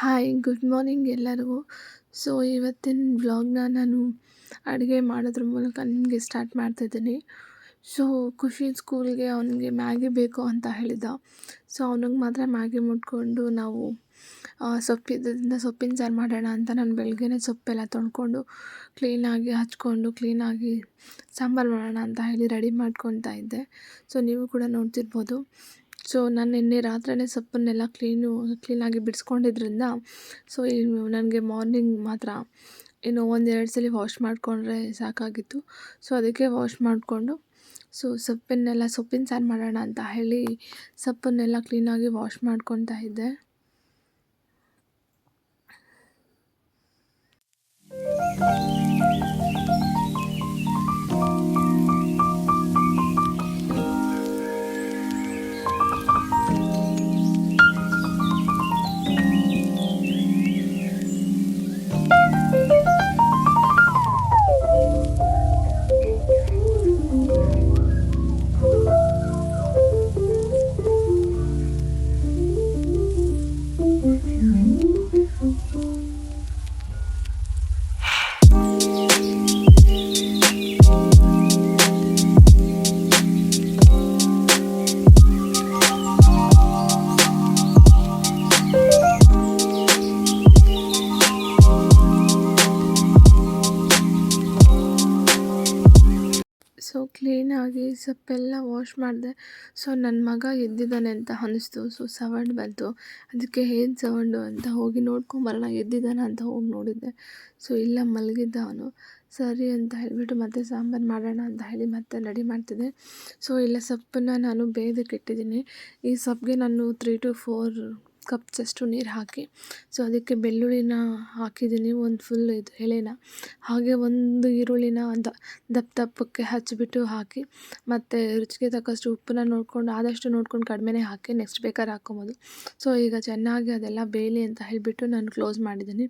Hi good morning ಎಲ್ಲರಿಗೂ. So ಇವತ್ತಿನ ವ್ಲಾಗ್ನ ನಾನು ಅಡುಗೆ ಮಾಡೋದ್ರ ಮೂಲಕ ನಿಮಗೆ ಸ್ಟಾರ್ಟ್ ಮಾಡ್ತಾಯಿದ್ದೀನಿ ಸೊ ಖುಷಿ ಸ್ಕೂಲ್ಗೆ ಅವನಿಗೆ ಮ್ಯಾಗಿ ಬೇಕು ಅಂತ ಹೇಳಿದ. ಸೊ ಅವನಿಗೆ ಮಾತ್ರ ಮ್ಯಾಗಿ ಮುಟ್ಕೊಂಡು ನಾವು ಸೊಪ್ಪಿದ್ದರಿಂದ ಸೊಪ್ಪಿನ ಸಾರು ಮಾಡೋಣ ಅಂತ ನಾನು ಬೆಳಗ್ಗೆನೇ ಸೊಪ್ಪೆಲ್ಲ ತೊಳ್ಕೊಂಡು ಕ್ಲೀನಾಗಿ ಹಚ್ಕೊಂಡು ಕ್ಲೀನಾಗಿ ಸಾಂಬಾರು ಮಾಡೋಣ ಅಂತ ಹೇಳಿ ರೆಡಿ ಮಾಡ್ಕೊತಾ ಇದ್ದೆ. ಸೊ ನೀವು ಕೂಡ ನೋಡ್ತಿರ್ಬೋದು. ಸೊ ನಾನು ನಿನ್ನೆ ರಾತ್ರಿಯೇ ಸೊಪ್ಪನ್ನೆಲ್ಲ ಕ್ಲೀನು ಕ್ಲೀನಾಗಿ ಬಿಡಿಸ್ಕೊಂಡಿದ್ರಿಂದ ಸೊ ನನಗೆ ಮಾರ್ನಿಂಗ್ ಮಾತ್ರ ಇನ್ನು ಒಂದೆರಡು ಸಲ ವಾಶ್ ಮಾಡಿಕೊಂಡ್ರೆ ಸಾಕಾಗಿತ್ತು. ಸೊ ಅದಕ್ಕೆ ವಾಶ್ ಮಾಡಿಕೊಂಡು ಸೊ ಸೊಪ್ಪನ್ನೆಲ್ಲ, ಸೊಪ್ಪಿನ ಸಾರು ಮಾಡೋಣ ಅಂತ ಹೇಳಿ ಸೊಪ್ಪನ್ನೆಲ್ಲ ಕ್ಲೀನಾಗಿ ವಾಶ್ ಮಾಡ್ಕೊತಾ ಇದ್ದೆ. ಸೊ ಸೊಪ್ಪೆಲ್ಲ ವಾಶ್ ಮಾಡಿದೆ. ಸೊ ನನ್ನ ಮಗ ಎದ್ದಿದ್ದಾನೆ ಅಂತ ಅನ್ನಿಸ್ತು. ಸೊ ಸೌಂಡ್ ಬಂತು. ಅದಕ್ಕೆ ಏನು ಸವಂಡು ಅಂತ ಹೋಗಿ ನೋಡ್ಕೊಂಬರೋಣ ಎದ್ದಿದ್ದಾನೆ ಅಂತ ಹೋಗಿ ನೋಡಿದ್ದೆ. ಸೊ ಇಲ್ಲ, ಮಲಗಿದ್ದ ಅವನು. ಸರಿ ಅಂತ ಹೇಳಿಬಿಟ್ಟು ಮತ್ತೆ ಸಾಂಬಾರು ಮಾಡೋಣ ಅಂತ ಹೇಳಿ ಮತ್ತೆ ರೆಡಿ ಮಾಡ್ತಿದ್ದೆ. ಸೊ ಇಲ್ಲ, ಸೊಪ್ಪನ್ನು ನಾನು ಬೇಯೋದಕ್ಕೆ ಇಟ್ಟಿದ್ದೀನಿ. ಈ ಸೊಪ್ಪಿಗೆ ನಾನು ತ್ರೀ ಟು ಫೋರ್ ಕಪ್ಸಷ್ಟು ನೀರು ಹಾಕಿ. ಸೊ ಅದಕ್ಕೆ ಬೆಳ್ಳುಳ್ಳಿನ ಹಾಕಿದ್ದೀನಿ, ಒಂದು ಫುಲ್ ಇದು ಎಳೆನ ಹಾಗೆ ಒಂದು ಈರುಳ್ಳಿನ ದ ದಪ್ಪ ದಪ್ಪಕ್ಕೆ ಹಚ್ಚಿಬಿಟ್ಟು ಹಾಕಿ, ಮತ್ತು ರುಚಿಗೆ ತಕ್ಕಷ್ಟು ಉಪ್ಪನ್ನ ನೋಡಿಕೊಂಡು, ಆದಷ್ಟು ನೋಡ್ಕೊಂಡು ಕಡಿಮೆನೇ ಹಾಕಿ ನೆಕ್ಸ್ಟ್ ಬೇಕಾದ್ರೆ ಹಾಕೊಬೋದು ಸೊ ಈಗ ಚೆನ್ನಾಗಿ ಅದೆಲ್ಲ ಬೇಯಲಿ ಅಂತ ಹೇಳಿಬಿಟ್ಟು ನಾನು ಕ್ಲೋಸ್ ಮಾಡಿದ್ದೀನಿ.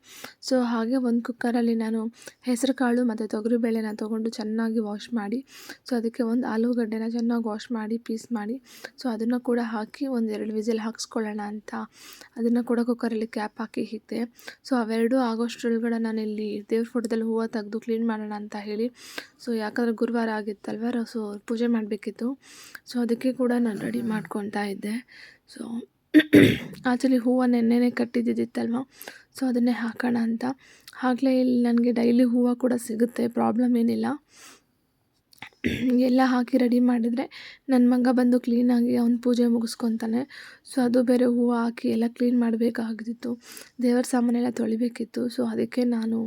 ಸೊ ಹಾಗೆ ಒಂದು ಕುಕ್ಕರಲ್ಲಿ ನಾನು ಹೆಸರುಕಾಳು ಮತ್ತು ತೊಗರಿಬೇಳೆನ ತೊಗೊಂಡು ಚೆನ್ನಾಗಿ ವಾಶ್ ಮಾಡಿ ಸೊ ಅದಕ್ಕೆ ಒಂದು ಆಲೂಗಡ್ಡೆನ ಚೆನ್ನಾಗಿ ವಾಶ್ ಮಾಡಿ ಪೀಸ್ ಮಾಡಿ. ಸೊ ಅದನ್ನು ಕೂಡ ಹಾಕಿ ಒಂದೆರಡು ವಿಸಿಲ್ ಹಾಕ್ಸ್ಕೊಳ್ಳೋಣ ಅಂತ ಅದನ್ನು ಕೂಡ ಕುಕ್ಕರಲ್ಲಿ ಕ್ಯಾಪ್ ಹಾಕಿ ಇಟ್ಟೆ. ಸೊ ಅವೆರಡೂ ನಾನು ನಾನಿಲ್ಲಿ ದೇವ್ರ ಫೋಟೋದಲ್ಲಿ ಹೂವು ತೆಗೆದು ಕ್ಲೀನ್ ಮಾಡೋಣ ಅಂತ ಹೇಳಿ. ಸೊ ಯಾಕಂದರೆ ಗುರುವಾರ ಆಗಿತ್ತಲ್ವ? ಸೊ ಪೂಜೆ ಮಾಡಬೇಕಿತ್ತು. ಸೊ ಅದಕ್ಕೆ ಕೂಡ ನಾನು ರೆಡಿ ಮಾಡ್ಕೊತಾ ಇದ್ದೆ. ಸೊ ಆ್ಯಕ್ಚುಲಿ ಹೂವು ನೆನ್ನೆನೇ ಕಟ್ಟಿದ್ದಿತ್ತಲ್ವ? ಸೊ ಅದನ್ನೇ ಹಾಕೋಣ ಅಂತ. ಆಗಲೇ ಇಲ್ಲಿ ನನಗೆ ಡೈಲಿ ಹೂವು ಕೂಡ ಸಿಗುತ್ತೆ. ಪ್ರಾಬ್ಲಮ್ ಏನಿಲ್ಲ. ಎಲ್ಲ ಹಾಕಿ ರೆಡಿ ಮಾಡಿದರೆ ನನ್ನ ಮಗ ಬಂದು ಕ್ಲೀನಾಗಿ ಅವ್ನ ಪೂಜೆ ಮುಗಿಸ್ಕೊತಾನೆ. ಸೊ ಅದು ಬೇರೆ ಹೂವು ಹಾಕಿ ಎಲ್ಲ ಕ್ಲೀನ್ ಮಾಡಬೇಕಾಗಿತ್ತು ದೇವರ ಸಾಮಾನೆಲ್ಲ ತೊಳಿಬೇಕಿತ್ತು. ಸೊ ಅದಕ್ಕೆ ನಾನು,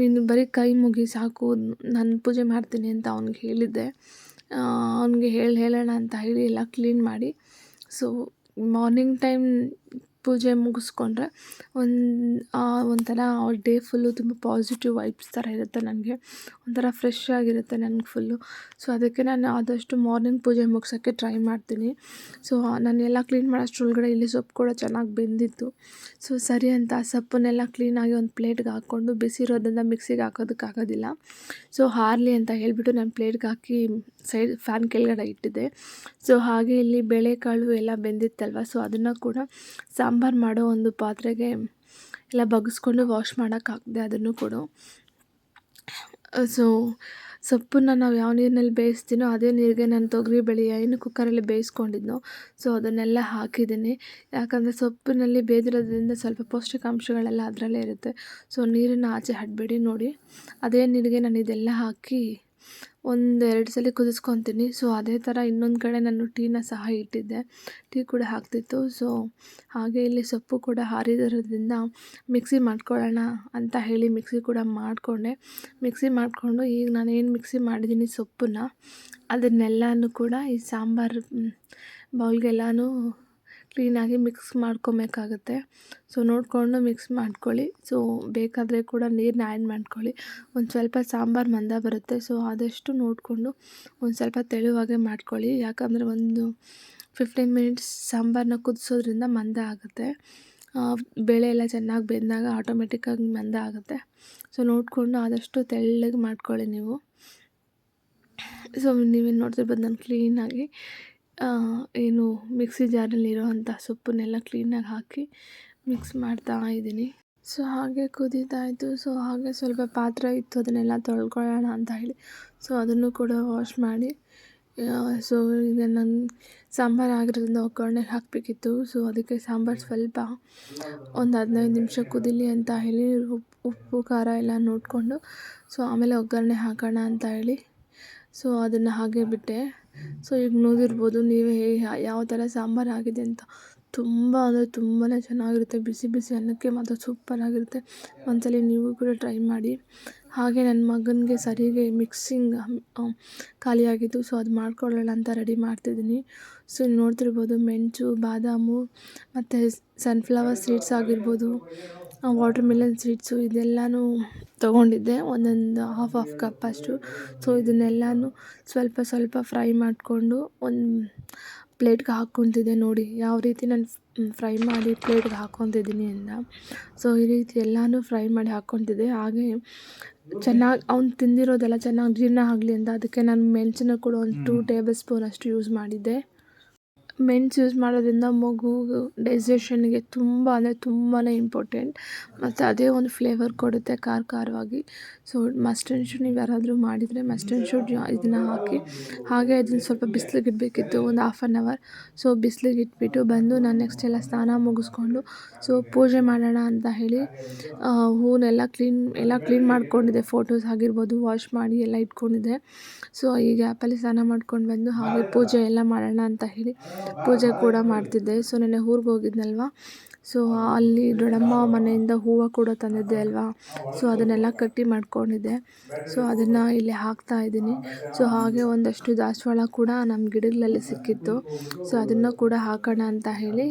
ನೀನು ಬರೀ ಕೈ ಮುಗಿ ಸಾಕು, ನಾನು ಪೂಜೆ ಮಾಡ್ತೀನಿ ಅಂತ ಅವ್ನಿಗೆ ಹೇಳಿದ್ದೆ. ಅವ್ನಿಗೆ ಹೇಳಿ ಹೇಳೋಣ ಅಂತ ಹೇಳಿ ಎಲ್ಲ ಕ್ಲೀನ್ ಮಾಡಿ. ಸೊ ಮಾರ್ನಿಂಗ್ ಟೈಮ್ ಪೂಜೆ ಮುಗಿಸ್ಕೊಂಡ್ರೆ ಒಂದು ಒಂಥರ ಡೇ ಫುಲ್ಲು ತುಂಬ ಪಾಸಿಟಿವ್ ವೈಬ್ಸ್ ಥರ ಇರುತ್ತೆ ನನಗೆ. ಒಂಥರ ಫ್ರೆಶ್ ಆಗಿರುತ್ತೆ ನನಗೆ ಫುಲ್ಲು ಸೊ ಅದಕ್ಕೆ ನಾನು ಆದಷ್ಟು ಮಾರ್ನಿಂಗ್ ಪೂಜೆ ಮುಗಿಸೋಕ್ಕೆ ಟ್ರೈ ಮಾಡ್ತೀನಿ. ಸೊ ನಾನು ಎಲ್ಲ ಕ್ಲೀನ್ ಮಾಡೋಷ್ಟ್ರೊಳಗಡೆ ಇಲ್ಲಿ ಸೊಪ್ಪು ಕೂಡ ಚೆನ್ನಾಗಿ ಬೆಂದಿತ್ತು. ಸೊ ಸರಿ ಅಂತ ಸೊಪ್ಪನ್ನೆಲ್ಲ ಕ್ಲೀನಾಗಿ ಒಂದು ಪ್ಲೇಟ್ಗೆ ಹಾಕ್ಕೊಂಡು ಬಿಸಿ ಮಿಕ್ಸಿಗೆ ಮಿಕ್ಸಿಗೆ ಹಾಕೋದಕ್ಕಾಗೋದಿಲ್ಲ ಸೊ ಹಾರ್ಲಿ ಅಂತ ಹೇಳಿಬಿಟ್ಟು ನಾನು ಪ್ಲೇಟ್ಗೆ ಹಾಕಿ ಸೈಡ್ ಫ್ಯಾನ್ ಕೆಳಗಡೆ ಇಟ್ಟಿದ್ದೆ. ಸೊ ಹಾಗೆ ಇಲ್ಲಿ ಬೇಳೆಕಾಳು ಎಲ್ಲ ಬೆಂದಿತ್ತಲ್ವ? ಸೊ ಅದನ್ನು ಕೂಡ ಸಾಂಬಾರು ಮಾಡೋ ಒಂದು ಪಾತ್ರೆಗೆ ಎಲ್ಲ ಬಗ್ಗಿಸ್ಕೊಂಡು ವಾಶ್ ಮಾಡೋಕ್ಕಾಗ್ದೆ ಅದನ್ನು ಕೂಡ. ಸೊ ಸೊಪ್ಪನ್ನ ನಾವು ಯಾವ ನೀರಿನಲ್ಲಿ ಬೇಯಿಸ್ತೀನೋ ಅದೇ ನೀರಿಗೆ ನಾನು ತೊಗರಿ, ಬೆಳೆ ಏನು ಕುಕ್ಕರಲ್ಲಿ ಬೇಯಿಸ್ಕೊಂಡಿದ್ನೋ ಸೊ ಅದನ್ನೆಲ್ಲ ಹಾಕಿದ್ದೀನಿ. ಯಾಕಂದರೆ ಸೊಪ್ಪಿನಲ್ಲಿ ಬೇದಿರೋದ್ರಿಂದ ಸ್ವಲ್ಪ ಪೌಷ್ಟಿಕಾಂಶಗಳೆಲ್ಲ ಅದರಲ್ಲೇ ಇರುತ್ತೆ. ಸೊ ನೀರನ್ನು ಆಚೆ ಹಡಬೇಡಿ ನೋಡಿ. ಅದೇ ನೀರಿಗೆ ನಾನು ಇದೆಲ್ಲ ಹಾಕಿ ಒಂದು ಎರಡು ಸಲ ಕುದಿಸ್ಕೊತೀನಿ. ಸೊ ಅದೇ ಥರ ಇನ್ನೊಂದು ಕಡೆ ನಾನು ಟೀನ ಸಹ ಇಟ್ಟಿದ್ದೆ. ಟೀ ಕೂಡ ಹಾಕ್ತಿತ್ತು. ಸೊ ಹಾಗೆ ಇಲ್ಲಿ ಸೊಪ್ಪು ಕೂಡ ಹಾರಿದಿರೋದ್ರಿಂದ ಮಿಕ್ಸಿ ಮಾಡ್ಕೊಳ್ಳೋಣ ಅಂತ ಹೇಳಿ ಮಿಕ್ಸಿ ಕೂಡ ಮಾಡಿಕೊಂಡೆ. ಮಿಕ್ಸಿ ಮಾಡಿಕೊಂಡು ಈಗ ನಾನು ಏನು ಮಿಕ್ಸಿ ಮಾಡಿದ್ದೀನಿ ಸೊಪ್ಪನ್ನ, ಅದನ್ನೆಲ್ಲನೂ ಕೂಡ ಈ ಸಾಂಬಾರು ಬೌಲ್ಗೆಲ್ಲನೂ ಕ್ಲೀನಾಗಿ ಮಿಕ್ಸ್ ಮಾಡ್ಕೊಬೇಕಾಗುತ್ತೆ. ಸೊ ನೋಡಿಕೊಂಡು ಮಿಕ್ಸ್ ಮಾಡ್ಕೊಳ್ಳಿ. ಸೊ ಬೇಕಾದರೆ ಕೂಡ ನೀರನ್ನ ಆ್ಯಡ್ ಮಾಡ್ಕೊಳ್ಳಿ. ಒಂದು ಸ್ವಲ್ಪ ಸಾಂಬಾರು ಮಂದ ಬರುತ್ತೆ. ಸೊ ಆದಷ್ಟು ನೋಡಿಕೊಂಡು ಒಂದು ಸ್ವಲ್ಪ ತೆಳುವಾಗೆ ಮಾಡ್ಕೊಳ್ಳಿ. ಯಾಕಂದರೆ ಒಂದು ಫಿಫ್ಟೀನ್ ಮಿನಿಟ್ಸ್ ಸಾಂಬಾರನ್ನ ಕುದಿಸೋದ್ರಿಂದ ಮಂದ ಆಗುತ್ತೆ. ಬೇಳೆ ಎಲ್ಲ ಚೆನ್ನಾಗಿ ಬೆಂದಾಗ ಆಟೋಮೆಟಿಕ್ಕಾಗಿ ಮಂದ ಆಗುತ್ತೆ. ಸೊ ನೋಡಿಕೊಂಡು ಆದಷ್ಟು ತೆಳ್ಳಗೆ ಮಾಡ್ಕೊಳ್ಳಿ ನೀವು. ಸೊ ನೀವೇನು ನೋಡ್ತಿರ್ಬೋದು ನಾನು ಕ್ಲೀನಾಗಿ. ಏನು ಮಿಕ್ಸಿ ಜಾರಲ್ಲಿರೋವಂಥ ಸೊಪ್ಪನ್ನೆಲ್ಲ ಕ್ಲೀನಾಗಿ ಹಾಕಿ ಮಿಕ್ಸ್ ಮಾಡ್ತಾ ಇದ್ದೀನಿ. ಸೊ, ಹಾಗೆ ಕುದೀತಾಯಿತು ಇತ್ತು. ಸೊ, ಹಾಗೆ ಸ್ವಲ್ಪ ಪಾತ್ರೆ ಇತ್ತು. ಅದನ್ನೆಲ್ಲ ತೊಳ್ಕೊಳ್ಳೋಣ ಅಂತ ಹೇಳಿ. ಸೊ, ಅದನ್ನು ಕೂಡ ವಾಶ್ ಮಾಡಿ. ಸೊ, ಈಗ ನನ್ನ ಸಾಂಬಾರು ಆಗಿರೋದ್ರಿಂದ ಒಗ್ಗರಣೆ ಹಾಕಬೇಕಿತ್ತು. ಸೊ, ಅದಕ್ಕೆ ಸಾಂಬಾರು ಸ್ವಲ್ಪ ಒಂದು ಹದಿನೈದು ನಿಮಿಷ ಕುದಿಲಿ ಅಂತ ಹೇಳಿ ಉಪ್ಪು ಉಪ್ಪು, ಖಾರ ಎಲ್ಲ ನೋಡಿಕೊಂಡು, ಸೊ, ಆಮೇಲೆ ಒಗ್ಗರಣೆ ಹಾಕೋಣ ಅಂತ ಹೇಳಿ. ಸೊ, ಅದನ್ನು ಹಾಗೆ ಬಿಟ್ಟೆ. ಸೊ ಈಗ ನೋಡಿರ್ಬೋದು ನೀವೇ ಯಾವ ಥರ ಸಾಂಬಾರು ಆಗಿದೆ ಅಂತ. ತುಂಬ ಅಂದರೆ ತುಂಬಾ ಚೆನ್ನಾಗಿರುತ್ತೆ. ಬಿಸಿ ಬಿಸಿ ಅನ್ನಕ್ಕೆ ಮಾತ್ರ ಸೂಪರಾಗಿರುತ್ತೆ ಒಂದ್ಸಲ ನೀವು ಕೂಡ ಟ್ರೈ ಮಾಡಿ. ಹಾಗೆ ನನ್ನ ಮಗನಿಗೆ ಸರಿಗೆ ಮಿಕ್ಸಿಂಗ್ ಖಾಲಿಯಾಗಿತ್ತು ಸೊ ಅದು ಮಾಡ್ಕೊಳ್ಳೋಣ ಅಂತ ರೆಡಿ ಮಾಡ್ತಿದ್ದೀನಿ. ಸೊ ನೋಡ್ತಿರ್ಬೋದು, ಮೆಣಸು, ಬಾದಾಮು, ಮತ್ತು ಸನ್ಫ್ಲವರ್ ಸೀಡ್ಸ್ ಆಗಿರ್ಬೋದು. ವಾಟರ್ ಮಿಲನ್ ಸೀಡ್ಸು ಇದೆಲ್ಲನೂ ತೊಗೊಂಡಿದ್ದೆ. ಒಂದೊಂದು ಹಾಫ್ ಹಾಫ್ ಕಪ್ ಅಷ್ಟು. ಸೊ ಇದನ್ನೆಲ್ಲನೂ ಸ್ವಲ್ಪ ಸ್ವಲ್ಪ ಫ್ರೈ ಮಾಡಿಕೊಂಡು ಒಂದು ಪ್ಲೇಟ್ಗೆ ಹಾಕ್ಕೊತಿದ್ದೆ ನೋಡಿ. ಯಾವ ರೀತಿ ನಾನು ಫ್ರೈ ಮಾಡಿ ಪ್ಲೇಟ್ಗೆ ಹಾಕ್ಕೊತಿದ್ದೀನಿ ಅಂತ. ಸೊ ಈ ರೀತಿ ಎಲ್ಲನೂ ಫ್ರೈ ಮಾಡಿ ಹಾಕ್ಕೊತಿದ್ದೆ. ಹಾಗೆ ಚೆನ್ನಾಗಿ ಅವ್ನು ತಿಂದಿರೋದೆಲ್ಲ ಚೆನ್ನಾಗಿ ಜೀರ್ಣ ಆಗಲಿ ಅಂತ ಅದಕ್ಕೆ ನಾನು ಮೆಣಸಿನ ಕೂಡ ಒಂದು ಟೂ ಟೇಬಲ್ ಸ್ಪೂನ್ ಅಷ್ಟು ಯೂಸ್ ಮಾಡಿದ್ದೆ. ಮೆಣಸು ಯೂಸ್ ಮಾಡೋದ್ರಿಂದ ಮಗು ಡೈಜೆಷನ್ಗೆ ತುಂಬ ಅಂದರೆ ತುಂಬಾ ಇಂಪಾರ್ಟೆಂಟ್ ಮತ್ತು ಅದೇ ಒಂದು ಫ್ಲೇವರ್ ಕೊಡುತ್ತೆ ಖಾರ ಖಾರವಾಗಿ. ಸೊ ಮಸ್ಟ್ ಆ್ಯಂಡ್ ಶುಡ್ ನೀವು ಯಾರಾದರೂ ಮಾಡಿದರೆ ಮಸ್ಟ್ ಶುಡ್ ಇದನ್ನು ಹಾಕಿ, ಹಾಗೆ ಅದನ್ನು ಸ್ವಲ್ಪ ಬಿಸ್ಲಿಗೆ ಇಡಬೇಕಿತ್ತು, ಒಂದು ಹಾಫ್ ಆನ್ ಅವರ್ ಸೊ ಬಿಸ್ಲಿಗೆ ಇಟ್ಬಿಟ್ಟು ಬಂದು ನಾನು ನೆಕ್ಸ್ಟ್ ಎಲ್ಲ ಸ್ನಾನ ಮುಗಿಸ್ಕೊಂಡು ಸೊ ಪೂಜೆ ಮಾಡೋಣ ಅಂತ ಹೇಳಿ ಹೂನೆಲ್ಲ ಕ್ಲೀನ್ ಎಲ್ಲ ಕ್ಲೀನ್ ಮಾಡ್ಕೊಂಡಿದ್ದೆ. ಫೋಟೋಸ್ ಆಗಿರ್ಬೋದು ವಾಶ್ ಮಾಡಿ ಎಲ್ಲ ಇಟ್ಕೊಂಡಿದ್ದೆ. ಸೊ ಈಗ ಆ್ಯಪಲ್ಲಿ ಸ್ನಾನ ಮಾಡ್ಕೊಂಡು ಬಂದು ಹಾಗೆ ಪೂಜೆ ಎಲ್ಲ ಮಾಡೋಣ ಅಂತ ಹೇಳಿ ಪೂಜೆ ಕೂಡ ಮಾಡ್ತಿದ್ದೆ. ಸೊ ನೆನ್ನೆ ಊರಿಗೆ ಹೋಗಿದ್ನಲ್ವ? ಸೊ ಅಲ್ಲಿ ದೊಡ್ಡಮ್ಮ ಮನೆಯಿಂದ ಹೂವು ಕೂಡ ತಂದಿದ್ದೆ ಅಲ್ವಾ? ಸೊ ಅದನ್ನೆಲ್ಲ ಕಟ್ಟಿ ಮಾಡ್ಕೊಂಡಿದ್ದೆ. ಸೊ ಅದನ್ನು ಇಲ್ಲಿ ಹಾಕ್ತಾ ಇದ್ದೀನಿ. ಸೊ ಹಾಗೆ ಒಂದಷ್ಟು ದಾಸವಾಳ ಕೂಡ ನಮ್ಮ ಗಿಡಗಳಲ್ಲಿ ಸಿಕ್ಕಿತ್ತು. ಸೊ ಅದನ್ನು ಕೂಡ ಹಾಕೋಣ ಅಂತ ಹೇಳಿ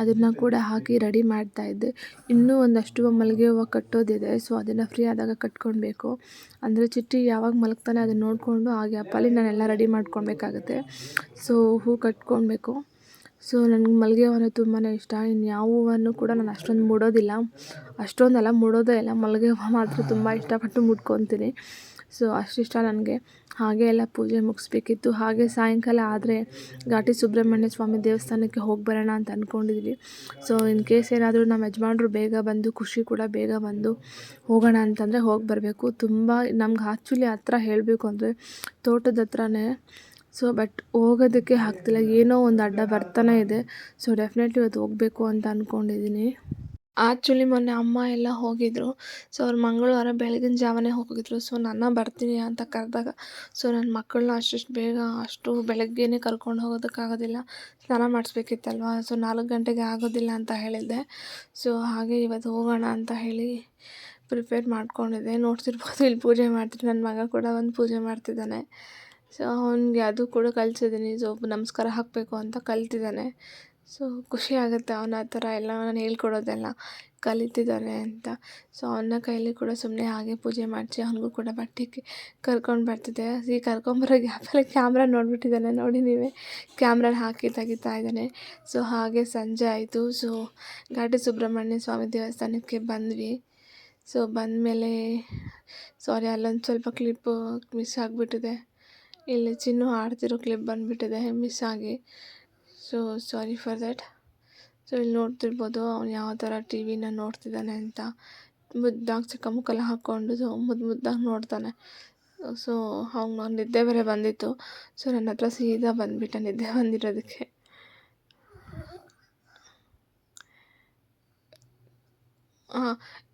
ಅದನ್ನು ಕೂಡ ಹಾಕಿ ರೆಡಿ ಮಾಡ್ತಾ ಇದ್ದೆ. ಇನ್ನೂ ಒಂದಷ್ಟು ಮಲ್ಲಿಗೆ ಹೂವು ಕಟ್ಟೋದಿದೆ. ಸೊ ಅದನ್ನು ಫ್ರೀ ಆದಾಗ ಕಟ್ಕೊಳ್ಬೇಕು. ಅಂದರೆ ಚಿಟ್ಟಿ ಯಾವಾಗ ಮಲಗ್ತಾನೆ ಅದನ್ನು ನೋಡಿಕೊಂಡು, ಹಾಗೆ ಅಪ್ಪಲ್ಲಿ ನಾನೆಲ್ಲ ರೆಡಿ ಮಾಡ್ಕೊಳ್ಬೇಕಾಗತ್ತೆ. ಸೊ ಹೂ ಕಟ್ಕೊಳ್ಬೇಕು. ಸೊ ನನಗೆ ಮಲ್ಲಿಗೆ ಹೂವು ತುಂಬಾ ಇಷ್ಟ. ಇನ್ಯಾವ ಯಾವ ಹೂವನ್ನು ಕೂಡ ನಾನು ಅಷ್ಟೊಂದು ಮುಡೋದಿಲ್ಲ. ಅಷ್ಟೊಂದಲ್ಲ, ಮುಡೋದೇ ಇಲ್ಲ. ಮಲ್ಲಿಗೆ ಹೂವು ಮಾತ್ರ ತುಂಬ ಇಷ್ಟಪಟ್ಟು ಮುಡ್ಕೊತೀನಿ ಸೊ ಅಷ್ಟಿಷ್ಟ ನನಗೆ. ಹಾಗೆ ಎಲ್ಲ ಪೂಜೆ ಮುಗಿಸ್ಬೇಕಿತ್ತು. ಹಾಗೆ ಸಾಯಂಕಾಲ ಆದರೆ ಘಾಟಿ ಸುಬ್ರಹ್ಮಣ್ಯ ಸ್ವಾಮಿ ದೇವಸ್ಥಾನಕ್ಕೆ ಹೋಗಿ ಬರೋಣ ಅಂತ ಅಂದ್ಕೊಂಡಿದ್ವಿ ಸೊ ಇನ್ ಕೇಸ್ ಏನಾದರೂ ನಮ್ಮ ಯಜಮಾನ್ರು ಬೇಗ ಬಂದು, ಖುಷಿ ಕೂಡ ಬೇಗ ಬಂದು ಹೋಗೋಣ ಅಂತಂದರೆ ಹೋಗಿ ಬರಬೇಕು. ತುಂಬ ನಮ್ಗೆ ಆ್ಯಕ್ಚುಲಿ ಹತ್ರ ಹೇಳಬೇಕು ಅಂದರೆ ತೋಟದ ಹತ್ರನೇ ಸೊ ಬಟ್ ಹೋಗೋದಕ್ಕೆ ಆಗ್ತಿಲ್ಲ. ಏನೋ ಒಂದು ಅಡ್ಡ ಬರ್ತಾನೆ ಇದೆ. ಸೊ ಡೆಫಿನೆಟ್ಲಿ ಇವತ್ತು ಹೋಗಬೇಕು ಅಂತ ಅಂದ್ಕೊಂಡಿದ್ದೀನಿ ಆ್ಯಕ್ಚುಲಿ ಮೊನ್ನೆ ಅಮ್ಮ ಎಲ್ಲ ಹೋಗಿದ್ದರು ಸೊ ಅವ್ರು ಮಂಗಳವಾರ ಬೆಳಗಿನ ಜಾವನೇ ಹೋಗಿದ್ರು. ಸೊ ನನ್ನ ಬರ್ತೀನಿ ಅಂತ ಕರೆದಾಗ ಸೊ ನನ್ನ ಮಕ್ಕಳನ್ನ ಅಷ್ಟಿಷ್ಟು ಬೇಗ, ಅಷ್ಟು ಬೆಳಗ್ಗೆನೇ ಕರ್ಕೊಂಡು ಹೋಗೋದಕ್ಕಾಗೋದಿಲ್ಲ. ಸ್ನಾನ ಮಾಡಿಸ್ಬೇಕಿತ್ತಲ್ವ? ಸೊ ನಾಲ್ಕು ಗಂಟೆಗೆ ಆಗೋದಿಲ್ಲ ಅಂತ ಹೇಳಿದ್ದೆ. ಸೊ ಹಾಗೆ ಇವತ್ತು ಹೋಗೋಣ ಅಂತ ಹೇಳಿ ಪ್ರಿಪೇರ್ ಮಾಡ್ಕೊಂಡಿದ್ದೆ. ನೋಡ್ತಿರ್ಬೋದು, ಇಲ್ಲಿ ಪೂಜೆ ಮಾಡ್ತೀನಿ ನನ್ನ ಮಗ ಕೂಡ ಒಂದು ಪೂಜೆ ಮಾಡ್ತಿದ್ದಾನೆ. ಸೊ ಅವ್ನಿಗೆ ಅದು ಕೂಡ ಕಲಿಸಿದ್ದೀನಿ. ಸೊ ನಮಸ್ಕಾರ ಹಾಕಬೇಕು ಅಂತ ಕಲ್ತಿದ್ದಾನೆ. ಸೊ ಖುಷಿ ಆಗುತ್ತೆ ಅವನ ಆ ಥರ ಎಲ್ಲ, ನಾನು ಹೇಳ್ಕೊಡೋದೆಲ್ಲ ಕಲಿತಿದ್ದಾನೆ ಅಂತ. ಸೊ ಅವನ ಕೈಯಲ್ಲಿ ಕೂಡ ಸುಮ್ಮನೆ ಹಾಗೆ ಪೂಜೆ ಮಾಡಿಸಿ ಅವನಿಗೂ ಕೂಡ ಬಟ್ಟೆಗೆ ಕರ್ಕೊಂಡು ಬರ್ತಿದ್ದೆ. ಈ ಕರ್ಕೊಂಬರೋ ಗ್ಯಾಪಲ್ಲಿ ಕ್ಯಾಮ್ರಾ ನೋಡಿಬಿಟ್ಟಿದ್ದಾನೆ. ನೋಡಿ ನೀವೇ ಕ್ಯಾಮ್ರಾನ ಹಾಕಿ ತೆಗಿತಾ ಇದ್ದಾನೆ. ಸೊ ಹಾಗೆ ಸಂಜೆ ಆಯಿತು. ಸೊ ಘಾಟಿ ಸುಬ್ರಹ್ಮಣ್ಯ ಸ್ವಾಮಿ ದೇವಸ್ಥಾನಕ್ಕೆ ಬಂದ್ವಿ. ಸೊ ಬಂದಮೇಲೆ ಸಾರಿ ಅಲ್ಲೊಂದು ಸ್ವಲ್ಪ ಕ್ಲಿಪ್ಪು ಮಿಸ್ ಆಗಿಬಿಟ್ಟಿದೆ. ಇಲ್ಲಿ ಚಿನ್ನು ಆಡ್ತಿರೋ ಕ್ಲಿಪ್ ಬಂದುಬಿಟ್ಟಿದೆ ಮಿಸ್ ಆಗಿ. So sorry for that so ಇಲ್ಲಿ ನೋಡ್ತಿರ್ಬೋದು ಅವ್ನು ಯಾವ ಥರ ಟಿ ವಿನ ನೋಡ್ತಿದ್ದಾನೆ ಅಂತ. ಮುದ್ದಾಗಿ ಚಿಕ್ಕ ಮುಕ್ಕಲ್ಲ ಹಾಕ್ಕೊಂಡು ಸೊ ಮುದ್ದು ಮುದ್ದಾಗಿ ನೋಡ್ತಾನೆ. ಸೊ ಅವ್ನು ನಿದ್ದೆ ಬೇರೆ ಬಂದಿತ್ತು. ಸೊ ನನ್ನ ಹತ್ರ ಸೀದಾ ಬಂದುಬಿಟ್ಟ ನಿದ್ದೆ ಬಂದಿರೋದಕ್ಕೆ.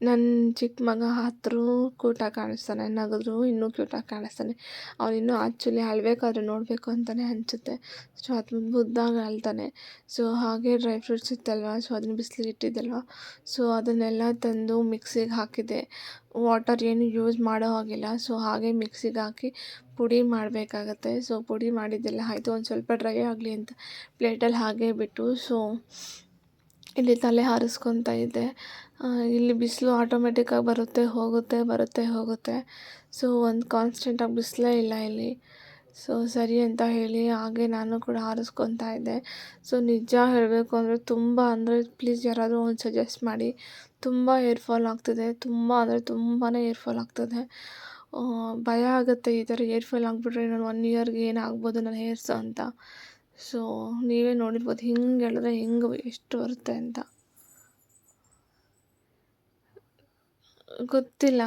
ನನ್ನ ಚಿಕ್ಕ ಮಗ ಹತ್ರೂ ಕ್ಯೂಟಾಗಿ ಕಾಣಿಸ್ತಾನೆ, ನಗಿದ್ರು ಇನ್ನೂ ಕ್ಯೂಟಾಗಿ ಕಾಣಿಸ್ತಾನೆ. ಅವ್ನು ಇನ್ನೂ ಆ್ಯಕ್ಚುಲಿ ಅಳ್ಬೇಕಾದ್ರೆ ನೋಡಬೇಕು ಅಂತಲೇ ಅನಿಸುತ್ತೆ. ಸೊ ಅದು ಮುದ್ದಾಗಿ ಅಳ್ತಾನೆ. ಸೊ ಹಾಗೆ ಡ್ರೈ ಫ್ರೂಟ್ಸ್ ಇತ್ತಲ್ವ? ಸೊ ಅದನ್ನ ಬಿಸ್ಲಿಗೆ ಇಟ್ಟಿದ್ದಲ್ವ? ಸೊ ಅದನ್ನೆಲ್ಲ ತಂದು ಮಿಕ್ಸಿಗೆ ಹಾಕಿದೆ. ವಾಟರ್ ಏನು ಯೂಸ್ ಮಾಡೋ ಹಾಗಿಲ್ಲ. ಸೊ ಹಾಗೆ ಮಿಕ್ಸಿಗೆ ಹಾಕಿ ಪುಡಿ ಮಾಡಬೇಕಾಗತ್ತೆ. ಸೊ ಪುಡಿ ಮಾಡಿದ್ದೆಲ್ಲ ಆಯಿತು. ಒಂದು ಸ್ವಲ್ಪ ಡ್ರೈ ಆಗಲಿ ಅಂತ ಪ್ಲೇಟಲ್ಲಿ ಹಾಗೆ ಬಿಟ್ಟು. ಸೊ ಇಲ್ಲಿ ತಲೆ ಹಾರಿಸ್ಕೊತಾ ಇದ್ದೆ. ಇಲ್ಲಿ ಬಿಸಿಲು ಆಟೋಮೆಟಿಕ್ಕಾಗಿ ಬರುತ್ತೆ, ಹೋಗುತ್ತೆ ಬರುತ್ತೆ, ಹೋಗುತ್ತೆ. ಸೊ ಒಂದು ಕಾನ್ಸ್ಟೆಂಟಾಗಿ ಬಿಸಿಲೇ ಇಲ್ಲ ಇಲ್ಲಿ. ಸೊ ಸರಿ ಅಂತ ಹೇಳಿ ಹಾಗೆ ನಾನು ಕೂಡ ಹಾರಿಸ್ಕೊತಾ ಇದ್ದೆ. ಸೊ ನಿಜ ಹೇಳಬೇಕು ಅಂದರೆ ತುಂಬ ಅಂದರೆ ಪ್ಲೀಸ್ ಯಾರಾದರೂ ಒಂದು ಸಜೆಸ್ಟ್ ಮಾಡಿ. ತುಂಬ ಏರ್ ಫಾಲ್ ಆಗ್ತಿದೆ, ತುಂಬ ಅಂದರೆ ತುಂಬಾ ಏರ್ಫಾಲ್ ಆಗ್ತದೆ. ಭಯ ಆಗುತ್ತೆ ಈ ಥರ ಏರ್ಫಾಲ್ ಆಗಿಬಿಟ್ರೆ ನಾನು ಒನ್ ಇಯರ್ಗೆ ಏನಾಗ್ಬೋದು ನನ್ನ ಹೇರ್ಸು ಅಂತ. ಸೊ ನೀವೇ ನೋಡಿರ್ಬೋದು, ಹಿಂಗೆ ಹೇಳಿದ್ರೆ ಹೆಂಗೆ ಎಷ್ಟು ಬರುತ್ತೆ ಅಂತ. ಗೊತ್ತಿಲ್ಲ.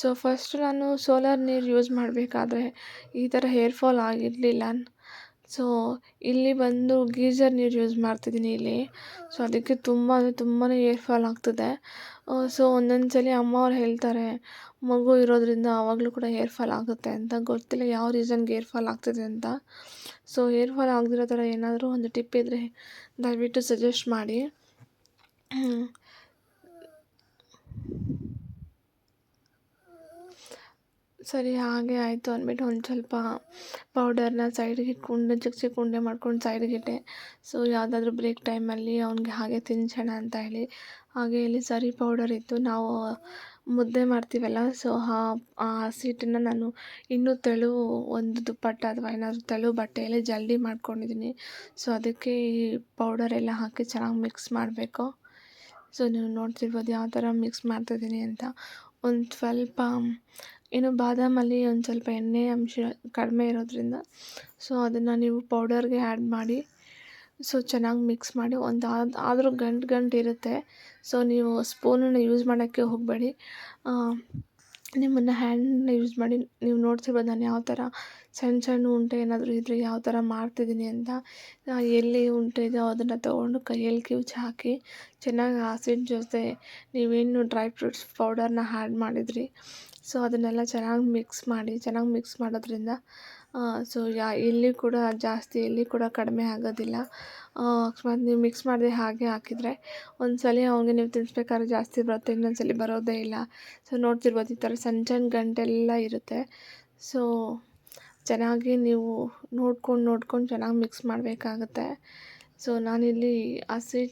ಸೊ ಫಸ್ಟ್ ನಾನು ಸೋಲಾರ್ ನೀರು ಯೂಸ್ ಮಾಡಬೇಕಾದ್ರೆ ಈ ಥರ ಹೇರ್ ಫಾಲ್ ಆಗಿರಲಿಲ್ಲ. ಸೊ ಇಲ್ಲಿ ಬಂದು ಗೀಝರ್ ನೀರು ಯೂಸ್ ಮಾಡ್ತಿದ್ದೀನಿ ಇಲ್ಲಿ. ಸೊ ಅದಕ್ಕೆ ತುಂಬ ತುಂಬಾ ಹೇರ್ ಫಾಲ್ ಆಗ್ತಿದೆ. ಸೊ ಒಂದೊಂದು ಸಲ ಅಮ್ಮ ಅವ್ರು ಹೇಳ್ತಾರೆ, ಮಗು ಇರೋದರಿಂದ ಆವಾಗಲೂ ಕೂಡ ಹೇರ್ ಫಾಲ್ ಆಗುತ್ತೆ ಅಂತ. ಗೊತ್ತಿಲ್ಲ ಯಾವ ರೀಸನ್ಗೆ ಹೇರ್ ಫಾಲ್ ಆಗ್ತಿದೆ ಅಂತ. ಸೊ ಹೇರ್ ಫಾಲ್ ಆಗದಿರೋ ಥರ ಏನಾದರೂ ಒಂದು ಟಿಪ್ ಇದ್ದರೆ ದಯವಿಟ್ಟು ಸಜೆಸ್ಟ್ ಮಾಡಿ. ಸರಿ, ಹಾಗೆ ಆಯಿತು ಅಂದ್ಬಿಟ್ಟು ಒಂದು ಸ್ವಲ್ಪ ಪೌಡರ್ನ ಸೈಡಿಗೆ ಇಟ್ಕೊಂಡು ಚಿಕ್ಕ ಚಿಕ್ಕ ಉಂಡೆ ಮಾಡ್ಕೊಂಡು ಸೈಡಿಗಿಟ್ಟೆ ಸೊ ಯಾವುದಾದ್ರೂ ಬ್ರೇಕ್ ಟೈಮಲ್ಲಿ ಅವ್ನಿಗೆ ಹಾಗೆ ತಿನ್ನಿಸೋಣ ಅಂತ ಹೇಳಿ. ಹಾಗೆ ಇಲ್ಲಿ ಸರಿ ಪೌಡರ್ ಇತ್ತು. ನಾವು ಮುದ್ದೆ ಮಾಡ್ತೀವಲ್ಲ ಸೊ ಆ ಹಸಿಟ್ಟನ್ನು ನಾನು ಇನ್ನೂ ತೆಳು ಒಂದು ದುಪ್ಪಟ್ಟ ಅಥವಾ ಏನಾದರೂ ತೆಳು ಬಟ್ಟೆಯಲ್ಲಿ ಜಲ್ದಿ ಮಾಡ್ಕೊಂಡಿದ್ದೀನಿ ಸೊ ಅದಕ್ಕೆ ಈ ಪೌಡರೆಲ್ಲ ಹಾಕಿ ಚೆನ್ನಾಗಿ ಮಿಕ್ಸ್ ಮಾಡಬೇಕು. ಸೊ ನೀವು ನೋಡ್ತಿರ್ಬೋದು ಯಾವ ಥರ ಮಿಕ್ಸ್ ಮಾಡ್ತಿದ್ದೀನಿ ಅಂತ. ಒಂದು ಸ್ವಲ್ಪ ಇನ್ನು ಬಾದಾಮಲ್ಲಿ ಒಂದು ಸ್ವಲ್ಪ ಎಣ್ಣೆ ಅಂಶ ಕಡಿಮೆ ಇರೋದರಿಂದ ಸೊ ಅದನ್ನು ನೀವು ಪೌಡರ್ಗೆ ಆ್ಯಡ್ ಮಾಡಿ ಸೊ ಚೆನ್ನಾಗಿ ಮಿಕ್ಸ್ ಮಾಡಿ, ಒಂದು ಆದರೂ ಗಂಟು ಗಂಟು ಇರುತ್ತೆ. ಸೊ ನೀವು ಸ್ಪೂನನ್ನು ಯೂಸ್ ಮಾಡೋಕ್ಕೆ ಹೋಗಬೇಡಿ. ನಿಮ್ಮನ್ನು ಹ್ಯಾಂಡನ್ನ ಯೂಸ್ ಮಾಡಿ, ನೀವು ನೋಡ್ತಿರ್ಬೋದು ನಾನು ಯಾವ ಥರ ಸಣ್ಣ ಸಣ್ಣ ಉಂಡೆ ಏನಾದರೂ ಇದ್ದರೆ ಯಾವ ಥರ ಮಾಡ್ತಿದ್ದೀನಿ ಅಂತ. ಎಲ್ಲಿ ಉಂಟೆ ಇದೆಯೋ ಅದನ್ನು ತೊಗೊಂಡು ಕೈಯಲ್ಲಿ ಕಿವುಚಿ ಹಾಕಿ, ಚೆನ್ನಾಗಿ ಆಸಿಡ್ ಜೊತೆ ನೀವೇನು ಡ್ರೈ ಫ್ರೂಟ್ಸ್ ಪೌಡರ್ನ ಆ್ಯಡ್ ಮಾಡಿದ್ರಿ ಸೊ ಅದನ್ನೆಲ್ಲ ಚೆನ್ನಾಗಿ ಮಿಕ್ಸ್ ಮಾಡಿ, ಚೆನ್ನಾಗಿ ಮಿಕ್ಸ್ ಮಾಡೋದ್ರಿಂದ ಸೊ ಯಾ ಎಲ್ಲಿ ಕೂಡ ಜಾಸ್ತಿ ಎಲ್ಲಿ ಕೂಡ ಕಡಿಮೆ ಆಗೋದಿಲ್ಲ. ಅಕಸ್ಮಾತ್ ನೀವು ಮಿಕ್ಸ್ ಮಾಡಿದೆ ಹಾಗೆ ಹಾಕಿದರೆ ಒಂದು ಸಲ ನೀವು ತಿನ್ನಿಸ್ಬೇಕಾದ್ರೆ ಜಾಸ್ತಿ ಬರುತ್ತೆ ಇನ್ನೊಂದು ಸಲ ಬರೋದೇ ಇಲ್ಲ. ಸೊ ನೋಡ್ತಿರ್ಬೋದು, ಈ ಥರ ಸಣ್ಣ ಸಣ್ಣ ಗಂಟೆಲ್ಲ ಇರುತ್ತೆ. ಸೊ ಚೆನ್ನಾಗಿ ನೀವು ನೋಡ್ಕೊಂಡು ನೋಡ್ಕೊಂಡು ಚೆನ್ನಾಗಿ ಮಿಕ್ಸ್ ಮಾಡಬೇಕಾಗತ್ತೆ. ಸೊ ನಾನಿಲ್ಲಿ ಹಸಿ,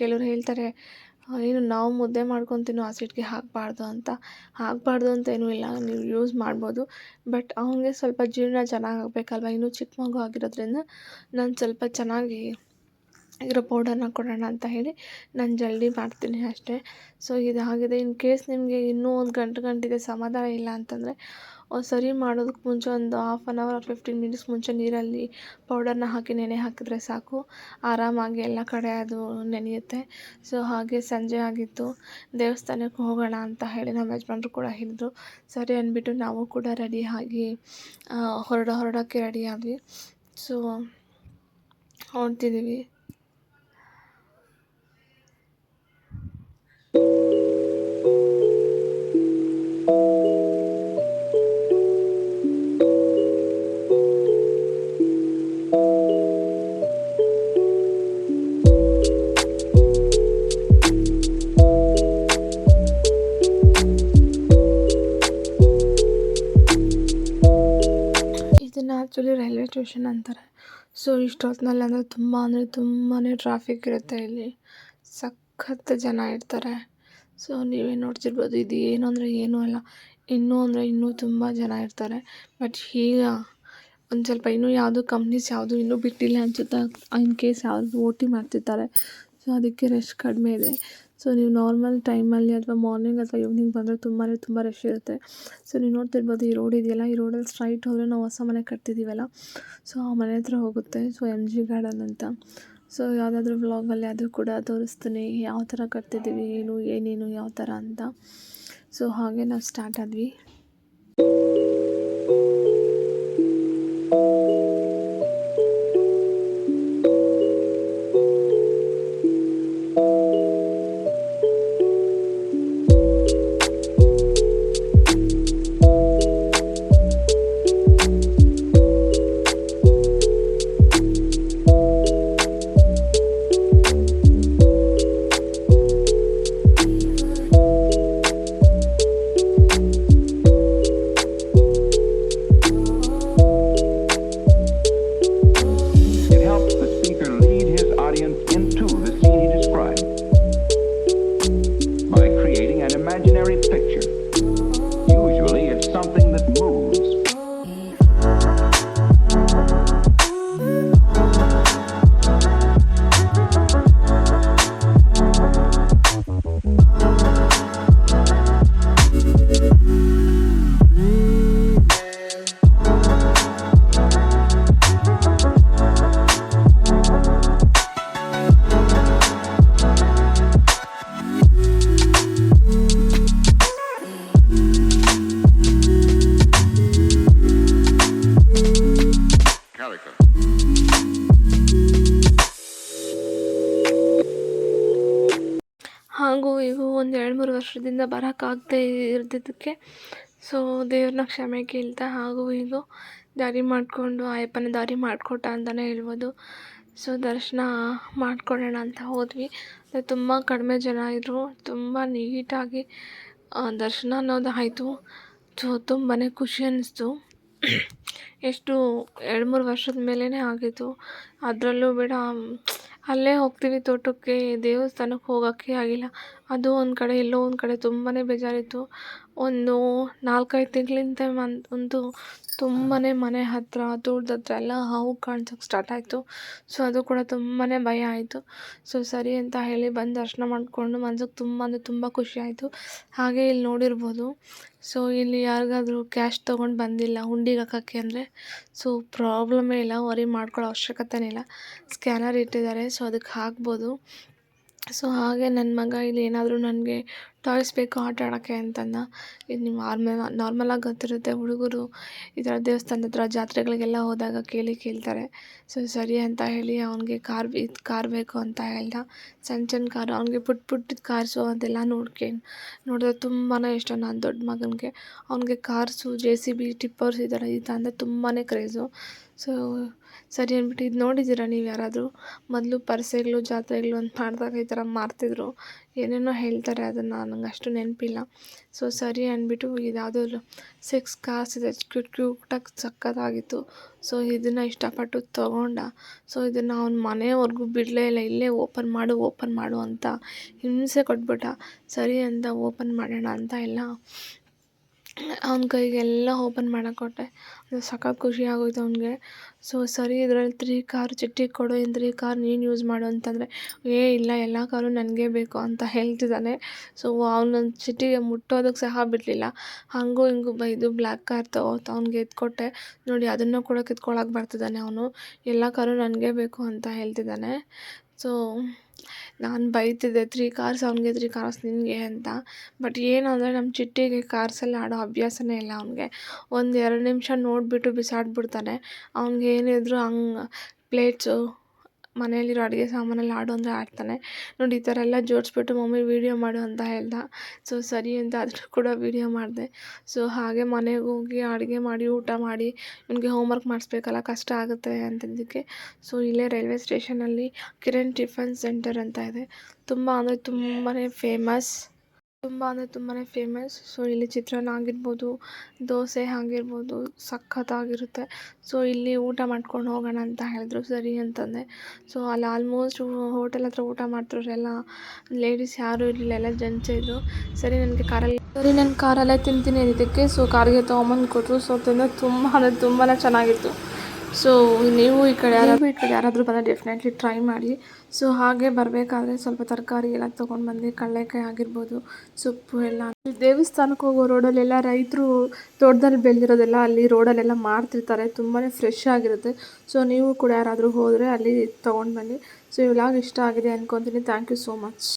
ಕೆಲವ್ರು ಹೇಳ್ತಾರೆ ಏನು ನಾವು ಮುದ್ದೆ ಮಾಡ್ಕೊಂಡು ತಿನ್ನೋ ಹಸಿಟ್ಟಿಗೆ ಹಾಕಬಾರ್ದು ಅಂತ. ಹಾಕಬಾರ್ದು ಅಂತ ಏನೂ ಇಲ್ಲ, ನೀವು ಯೂಸ್ ಮಾಡ್ಬೋದು. ಬಟ್ ಅವನಿಗೆ ಸ್ವಲ್ಪ ಜೀರ್ಣ ಚೆನ್ನಾಗಿ ಆಗಬೇಕಲ್ವ? ಇನ್ನೂ ಚಿಕ್ಕ ಮಗು ಆಗಿರೋದ್ರಿಂದ ನಾನು ಸ್ವಲ್ಪ ಚೆನ್ನಾಗಿ ಇರೋ ಪೌಡರ್ನ ಕೊಡೋಣ ಅಂತ ಹೇಳಿ ನಾನು ಜಲ್ದಿ ಮಾಡ್ತೀನಿ ಅಷ್ಟೇ. ಸೊ ಇದಾಗಿದೆ. ಇನ್ ಕೇಸ್ ನಿಮಗೆ ಇನ್ನೂ ಒಂದು ಗಂಟು ಗಂಟಿಗೆ ಸಮಾಧಾನ ಇಲ್ಲ ಅಂತಂದರೆ ಸರಿ ಮಾಡೋದಕ್ಕೆ ಮುಂಚೆ ಒಂದು half an hour fifteen minutes ಮುಂಚೆ ನೀರಲ್ಲಿ ಪೌಡರ್ನ ಹಾಕಿ ನೆನೆ ಹಾಕಿದರೆ ಸಾಕು. ಆರಾಮಾಗಿ ಎಲ್ಲ ಕಡೆ ಅದು ನೆನೆಯುತ್ತೆ. ಸೊ ಹಾಗೆ ಸಂಜೆ ಆಗಿತ್ತು. ದೇವಸ್ಥಾನಕ್ಕೆ ಹೋಗೋಣ ಅಂತ ಹೇಳಿ ನಮ್ಮ ಯಜಮಾನ್ರು ಕೂಡ ಹೇಳಿದರು. ಸರಿ ಅಂದ್ಬಿಟ್ಟು ನಾವು ಕೂಡ ರೆಡಿ ಆಗಿ ಹೊರಡ ಹೊರಡೋಕ್ಕೆ ರೆಡಿ ಆದ್ವಿ. ಸೊ ಹೊರಡ್ತಿದ್ದೀವಿ thank ರೈಲ್ವೆ ಸ್ಟೇಷನ್ ಅಂತಾರೆ. ಸೊ ಇಷ್ಟೊತ್ತಿನಲ್ಲಿ ಅಂದರೆ ತುಂಬ ಅಂದರೆ ತುಂಬಾ ಟ್ರಾಫಿಕ್ ಇರುತ್ತೆ ಇಲ್ಲಿ. ಸಖತ್ ಜನ ಇರ್ತಾರೆ. ಸೊ ನೀವೇ ನೋಡ್ತಿರ್ಬೋದು, ಇದು ಏನು ಅಂದರೆ ಏನೂ ಅಲ್ಲ. ಇನ್ನೂ ಅಂದರೆ ಇನ್ನೂ ತುಂಬ ಜನ ಇರ್ತಾರೆ. ಬಟ್ ಈಗ ಒಂದು ಸ್ವಲ್ಪ ಇನ್ನೂ ಯಾವುದು ಕಂಪ್ನೀಸ್ ಯಾವುದು ಇನ್ನೂ ಬಿಟ್ಟಿಲ್ಲ ಅನ್ಸುತ್ತೆ ಇನ್ ಕೇಸ್ ಯಾವುದು ಓ ಟಿ ಮಾಡ್ತಿರ್ತಾರೆ. ಸೊ ಅದಕ್ಕೆ ರಶ್ ಕಡಿಮೆ ಇದೆ. ಸೊ ನೀವು ನಾರ್ಮಲ್ ಟೈಮಲ್ಲಿ ಅಥವಾ ಮಾರ್ನಿಂಗ್ ಅಥವಾ ಈವ್ನಿಂಗ್ ಬಂದರೆ ತುಂಬಾ ತುಂಬ ರಶ್ ಇರುತ್ತೆ. ಸೊ ನೀವು ನೋಡ್ತಿರ್ಬೋದು ಈ ರೋಡ್ ಇದೆಯಲ್ಲ, ಈ ರೋಡಲ್ಲಿ ಸ್ಟ್ರೈಟ್ ಹೋದರೆ ನಾವು ಹೊಸ ಮನೆ ಕಟ್ತಿದ್ದೀವಲ್ಲ ಸೊ ಆ ಮನೆ ಹತ್ರ ಹೋಗುತ್ತೆ. ಸೊ ಎಂ ಜಿ ಗಾರ್ಡನ್ ಅಂತ. ಸೊ ಯಾವುದಾದ್ರೂ ವ್ಲಾಗಲ್ಲಿ ಅದು ಕೂಡ ತೋರಿಸ್ತೀನಿ, ಯಾವ ಥರ ಕಟ್ತಿದ್ದೀವಿ, ಏನು, ಏನೇನು, ಯಾವ ಥರ ಅಂತ. ಸೊ ಹಾಗೆ ನಾವು ಸ್ಟಾರ್ಟ್ ಆದ್ವಿ. ಹಾಗೂ ಇವು ಒಂದು ಎರಡು ಮೂರು ವರ್ಷದಿಂದ ಬರೋಕ್ಕಾಗ್ದೇ ಇರ್ದಿದ್ದಕ್ಕೆ. ಸೊ ದೇವ್ರನ್ನ ಕ್ಷಮೆ ಕೇಳ್ತಾ ಹಾಗೂ ಹೀಗೂ ದಾರಿ ಮಾಡಿಕೊಂಡು ಅಯ್ಯಪ್ಪನ ದಾರಿ ಮಾಡಿಕೊಟ್ಟ ಅಂತಲೇ ಹೇಳ್ಬೋದು. ಸೊ ದರ್ಶನ ಮಾಡ್ಕೊಳ್ಳೋಣ ಅಂತ ಹೋದ್ವಿ. ತುಂಬ ಕಡಿಮೆ ಜನ ಇದ್ದರು ತುಂಬ ನೀಟಾಗಿ ದರ್ಶನ ಅನ್ನೋದು ಆಯಿತು. ಸೊ ತುಂಬಾ ಖುಷಿ ಅನ್ನಿಸ್ತು ಎಷ್ಟು ಎರಡು ಮೂರು ವರ್ಷದ ಮೇಲೇ ಆಗಿತ್ತು ಅದರಲ್ಲೂ ಬೇಡ, ಅಲ್ಲೇ ಹೋಗ್ತೀವಿ ತೋಟಕ್ಕೆ, ದೇವಸ್ಥಾನಕ್ಕೆ ಹೋಗೋಕ್ಕೆ ಆಗಿಲ್ಲ. ಅದು ಒಂದು ಕಡೆ, ಎಲ್ಲೋ ಒಂದು ಕಡೆ ತುಂಬಾ ಬೇಜಾರಿತ್ತು. ಒಂದು ನಾಲ್ಕೈದು ತಿಂಗಳಿಂದ ಅಂತೂ ತುಂಬಾ ಮನೆ ಹತ್ತಿರ ತೋಟದ ಹತ್ರ ಎಲ್ಲ ಹಾವು ಕಾಣ್ಸೋಕ್ಕೆ ಸ್ಟಾರ್ಟ್ ಆಯಿತು. ಸೊ ಅದು ಕೂಡ ತುಂಬಾ ಭಯ ಆಯಿತು. ಸೊ ಸರಿ ಅಂತ ಹೇಳಿ ಬಂದು ದರ್ಶನ ಮಾಡಿಕೊಂಡು ಮನ್ಸಿಗೆ ತುಂಬ ಅಂದರೆ ತುಂಬ ಖುಷಿ ಆಯಿತು. ಹಾಗೆ ಇಲ್ಲಿ ನೋಡಿರ್ಬೋದು. ಸೊ ಇಲ್ಲಿ ಯಾರಿಗಾದರೂ ಕ್ಯಾಶ್ ತೊಗೊಂಡು ಬಂದಿಲ್ಲ, ಹುಂಡಿಗೆ ಹಾಕೋಕ್ಕೆ ಅಂದರೆ. ಸೊ ಪ್ರಾಬ್ಲಮೇ ಇಲ್ಲ ವರಿ ಮಾಡ್ಕೊಳ್ಳೋ ಅವಶ್ಯಕತೆನೇ ಇಲ್ಲ. ಸ್ಕ್ಯಾನರ್ ಇಟ್ಟಿದ್ದಾರೆ ಸೊ ಅದಕ್ಕೆ ಹಾಕ್ಬೋದು. ಸೊ ಹಾಗೆ ನನ್ನ ಮಗ ಇಲ್ಲಿ ಏನಾದರೂ ನನಗೆ ಟಾಯ್ಸ್ ಬೇಕು ಆಟ ಆಡೋಕ್ಕೆ ಅಂತಂದ. ಇದು ನಿಮ್ಮ ನಾರ್ಮಲ್ ನಾರ್ಮಲಾಗಿ ಗೊತ್ತಿರುತ್ತೆ ಹುಡುಗರು ಈ ಥರ ದೇವಸ್ಥಾನದ ಹತ್ರ ಜಾತ್ರೆಗಳಿಗೆಲ್ಲ ಹೋದಾಗ ಕೇಳಿ ಕೇಳ್ತಾರೆ. ಸೊ ಸರಿ ಅಂತ ಹೇಳಿ ಅವನಿಗೆ ಕಾರ್ ಇದು ಕಾರ್ ಬೇಕು ಅಂತ ಹೇಳ್ದ. ಸಣ್ಣ ಸಣ್ಣ ಕಾರ್ ಅವನಿಗೆ ಪುಟ್ಟ ಪುಟ್ಟ ಕಾರ್ಸು ಅದೆಲ್ಲ ನೋಡ್ಕೆ ನೋಡಿದ್ರೆ ತುಂಬಾ ಇಷ್ಟ ನನ್ನ ದೊಡ್ಡ ಮಗನಿಗೆ. ಅವನಿಗೆ cars J C B tippers ಈ ಥರ ಇದು ಅಂದರೆ ತುಂಬಾ ಕ್ರೇಜು. ಸೊ ಸರಿ ಅಂದ್ಬಿಟ್ಟು ಇದು ನೋಡಿದ್ದೀರಾ ನೀವು ಯಾರಾದರೂ? ಮೊದಲು ಪರಿಸೆಗಳು, ಜಾತ್ರೆಗಳು ಅಂತ ಮಾಡಿದಾಗ ಈ ಥರ ಮಾರ್ತಿದ್ರು. ಏನೇನೋ ಹೇಳ್ತಾರೆ ಅದನ್ನು, ನಂಗೆ ಅಷ್ಟು ನೆನಪಿಲ್ಲ. ಸೊ ಸರಿ ಅಂದ್ಬಿಟ್ಟು ಇದು ಸಿಕ್ಸ್ ಕಾಸ್ ಇದೆ. ಕ್ಯೂಟ್, ಕ್ಯೂಟಾಗಿ ಸಕ್ಕತ್ತಾಗಿತ್ತು. ಸೊ ಇದನ್ನು ಇಷ್ಟಪಟ್ಟು ತೊಗೊಂಡ. ಸೊ ಇದನ್ನು ಅವ್ನ ಮನೆವರೆಗೂ ಬಿಡಲೇ ಇಲ್ಲ. ಇಲ್ಲೇ ಓಪನ್ ಮಾಡು ಓಪನ್ ಮಾಡು ಅಂತ ಹಿಂಸೆ ಕೊಟ್ಬಿಟ್ಟ. ಸರಿ ಅಂತ ಓಪನ್ ಮಾಡೋಣ ಅಂತ ಎಲ್ಲ ಅವ್ನ ಕೈಗೆಲ್ಲ ಓಪನ್ ಮಾಡಕ್ಕೆ ಕೊಟ್ಟೆ ಅದು ಸಖತ್ತು ಖುಷಿ ಆಗೋಯ್ತು ಅವನಿಗೆ. ಸೊ ಸರಿ, ಇದರಲ್ಲಿ ತ್ರೀ ಕಾರ್ ಚಿಟ್ಟಿ ಕೊಡು ಇನ್ನು ತ್ರೀ ಕಾರ್ ನೀನು ಯೂಸ್ ಮಾಡು ಅಂತಂದರೆ, ಏ, ಇಲ್ಲ, ಎಲ್ಲ ಕಾರು ನನಗೆ ಬೇಕು ಅಂತ ಹೇಳ್ತಿದ್ದಾನೆ. ಸೊ ಅವ್ನೊಂದು ಚಿಟ್ಟಿಗೆ ಮುಟ್ಟೋದಕ್ಕೆ ಸಹ ಬಿಡಲಿಲ್ಲ. ಹಾಗೂ ಹಿಂಗೂ ಬೈದು ಬ್ಲ್ಯಾಕ್ ಕಾರ್ ತಗೋ ಅವ್ನಿಗೆ ಎತ್ಕೊಟ್ಟೆ. ನೋಡಿ, ಅದನ್ನು ಕೂಡ ಕಿತ್ಕೊಳಕ್ಕೆ ಬರ್ತಿದ್ದಾನೆ ಅವನು. ಎಲ್ಲ ಕಾರು ನನಗೆ ಬೇಕು ಅಂತ ಹೇಳ್ತಿದ್ದಾನೆ. ಸೊ ನಾನು ಬೈತಿದ್ದೆ, ತ್ರೀ ಕಾರ್ಸ್ ಅವನಿಗೆ, ತ್ರೀ ಕಾರ್ಸ್ ನಿನಗೆ ಅಂತ. ಬಟ್ ಏನು ಅಂದರೆ ನಮ್ಮ ಚಿಟ್ಟಿಗೆ ಕಾರ್ಸಲ್ಲಿ ಆಡೋ ಅಭ್ಯಾಸನೇ ಇಲ್ಲ ಅವನಿಗೆ. ಒಂದು ಎರಡು ನಿಮಿಷ ನೋಡಿಬಿಟ್ಟು ಬಿಸಾಡ್ಬಿಡ್ತಾನೆ. ಅವ್ನಿಗೆ ಏನಿದ್ರು ಹಂಗೆ ಪ್ಲೇಟ್ಸು ಮನೆಯಲ್ಲಿರೋ ಅಡುಗೆ ಸಾಮಾನಲ್ಲಿ ಆಡು ಅಂದರೆ ಆಡ್ತಾನೆ. ನೋಡಿ, ಈ ಥರ ಎಲ್ಲ ಜೋಡಿಸ್ಬಿಟ್ಟು ಮಮ್ಮಿ ವೀಡಿಯೋ ಮಾಡು ಅಂತ ಹೇಳ್ದ. ಸೊ ಸರಿ ಅಂತ ಅದನ್ನು ಕೂಡ ವೀಡಿಯೋ ಮಾಡಿದೆ. ಸೊ ಹಾಗೆ ಮನೆಗೆ ಹೋಗಿ ಅಡುಗೆ ಮಾಡಿ, ಊಟ ಮಾಡಿ, ಇವನಿಗೆ ಹೋಮ್ವರ್ಕ್ ಮಾಡಿಸ್ಬೇಕಲ್ಲ, ಕಷ್ಟ ಆಗುತ್ತೆ ಅಂತಿದ್ದಕ್ಕೆ ಸೊ ಇಲ್ಲೇ ರೈಲ್ವೆ ಸ್ಟೇಷನಲ್ಲಿ ಕಿರಣ್ ಟಿಫನ್ ಸೆಂಟರ್ ಅಂತ ಇದೆ. ತುಂಬ ಅಂದರೆ ತುಂಬಾ ಫೇಮಸ್ ತುಂಬ ಅಂದರೆ ತುಂಬಾ ಫೇಮಸ್ ಸೊ ಇಲ್ಲಿ ಚಿತ್ರಾನ್ನ ಆಗಿರ್ಬೋದು, ದೋಸೆ ಆಗಿರ್ಬೋದು ಸಖತ್ತಾಗಿರುತ್ತೆ. ಸೊ ಇಲ್ಲಿ ಊಟ ಮಾಡ್ಕೊಂಡು ಹೋಗೋಣ ಅಂತ ಹೇಳಿದ್ರು. ಸರಿ ಅಂತಂದೆ. ಸೊ ಅಲ್ಲಿ ಆಲ್ಮೋಸ್ಟ್ ಹೋಟೆಲ್ ಹತ್ರ ಊಟ ಮಾಡ್ತಿರೋರೆಲ್ಲ ಲೇಡೀಸ್ ಯಾರು ಇರಲಿಲ್ಲ, ಎಲ್ಲ ಜೆಂಟ್ಸೇ ಇದ್ದರು ಸರಿ, ನನಗೆ ಕಾರಲ್ಲಿ ಸರಿ, ನಾನು ಕಾರಲ್ಲೇ ತಿಂತೀನಿ ಇದಕ್ಕೆ ಸೊ ಕಾರಿಗೆ ತೊಗೊಂಬಂದು ಕೊಟ್ಟರು ಸೊ ತಿಂದರೆ ತುಂಬ ಅಂದರೆ ತುಂಬಾ ಚೆನ್ನಾಗಿತ್ತು. ಸೊ ನೀವು ಈ ಕಡೆ ಯಾರಾದರೂ ಈ ಕಡೆ ಯಾರಾದರೂ ಬಂದರೆ ಡೆಫಿನೆಟ್ಲಿ ಟ್ರೈ ಮಾಡಿ. ಸೊ ಹಾಗೆ ಬರಬೇಕಾದ್ರೆ ಸ್ವಲ್ಪ ತರಕಾರಿ ಎಲ್ಲ ತೊಗೊಂಡು ಬಂದು ಕಡಲೆಕಾಯಿ ಆಗಿರ್ಬೋದು, ಸೊಪ್ಪು ಎಲ್ಲ ದೇವಸ್ಥಾನಕ್ಕೆ ಹೋಗೋ ರೋಡಲ್ಲೆಲ್ಲ ರೈತರು ತೋಟದಲ್ಲಿ ಬೆಳೆದಿರೋದೆಲ್ಲ ಅಲ್ಲಿ ರೋಡಲ್ಲೆಲ್ಲ ಮಾಡ್ತಿರ್ತಾರೆ ತುಂಬಾ ಫ್ರೆಶ್ ಆಗಿರುತ್ತೆ. ಸೊ ನೀವು ಕೂಡ ಯಾರಾದರೂ ಹೋದರೆ ಅಲ್ಲಿ ತೊಗೊಂಡು ಬನ್ನಿ. ಸೊ ಈ ವ್ಲಾಗ್ ಇಷ್ಟ ಆಗಿದೆ ಅನ್ಕೊತೀನಿ. Thank you so much